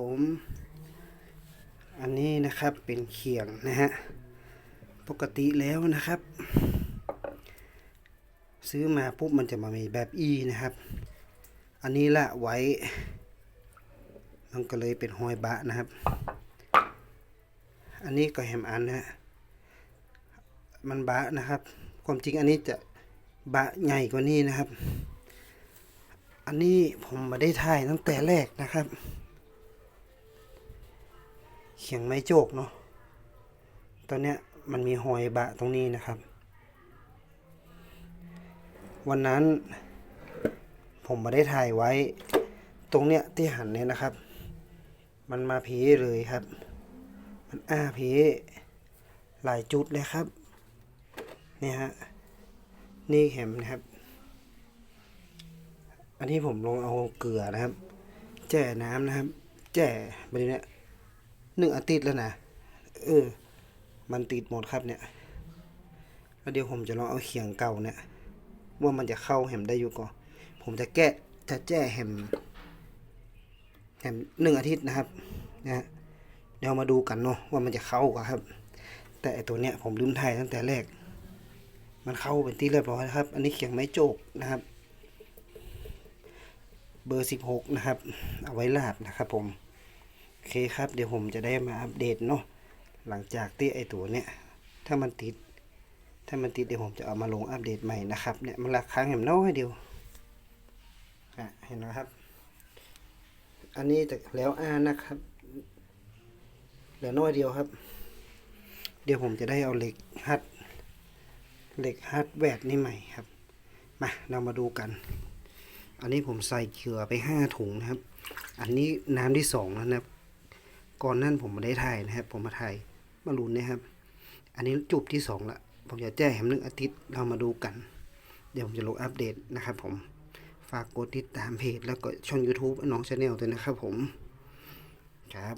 ผม อันนี้นะครับเป็นเขียงนะฮะ ปกติแล้วนะครับ ซื้อมาปุ๊บมันจะมามีแบบอีนะครับ อันนี้ละไว้ มันก็เลยเป็นหอยบะนะครับ อันนี้ก็แฮมอันนะฮะมันบะนะครับ ความจริงอันนี้จะบะใหญ่กว่านี้นะครับ อันนี้ผมมาได้ถ่ายตั้งแต่แรกนะครับ เขียงไม้โจกเนาะตอนเนี้ยมันมีหอยบะตรงนี้นะครับ วันนั้นผมมาได้ถ่ายไว้ตรงเนี้ยที่หันเนี่ยนะครับ มันมาพีเลยครับ มันอ้าพีหลายจุดเลยครับเนี่ยฮะนี่เข็มนะครับ อันนี้ผมลงเอาเกลือนะครับ แจ่น้ำนะครับ แจ่ไปเนี่ย หนึ่งอาทิตย์แล้วนะ เออ มันติดหมดครับเนี่ยแล้วเดี๋ยวผมจะลองเอาเขียงเก่าเนี่ย ว่ามันจะเข้าแหมได้อยู่ก่อน ผมจะแกะจะแจ้แหมแหมหนึ่งอาทิตย์นะครับนะเดี๋ยวมาดูกันเนาะว่ามันจะเข้ากันครับ แต่ตัวเนี้ยผมลืมถ่ายตั้งแต่แรก มันเข้าเป็นที่เรียบร้อยครับ อันนี้เขียงไม้โจกนะครับ เบอร์สิบหกนะครับ เอาไว้ลาบนะครับผม อเคครับ เดี๋ยวผมจะได้มาอัปเดตเนาะหลังจากที่ไอตัวเนี้ยถ้ามันติด ถ้ามันติดเดี๋ยวผมจะเอามาลงอัปเดตใหม่นะครับเนี่ยมันราคาแหมน้อยเดียวอะเห็นไหมครับ อันนี้จะแล้วอ่านนะครับเหลือน้อยเดียวครับ เดี๋ยวผมจะได้เอาเหล็กฮัดเหล็กฮัดแวดนี่ใหม่ครับมาเรามาดูกัน อันนี้ผมใส่เกลือไปห้าถุงนะครับ อันนี้น้ำที่สองแล้วนะครับ ก่อนนั้นผมไม่ได้ถ่ายนะครับ ผมมาถ่ายมาลุนนะครับ อันนี้จุบที่สองละผมจะแจ้งแหมหนึ่งอาทิตย์เรามาดูกัน เดี๋ยวผมจะลงอัปเดตนะครับผมฝากกดติดตามเพจแล้วก็ช่อง YouTube น้องชาแนลด้วยนะครับผมครับ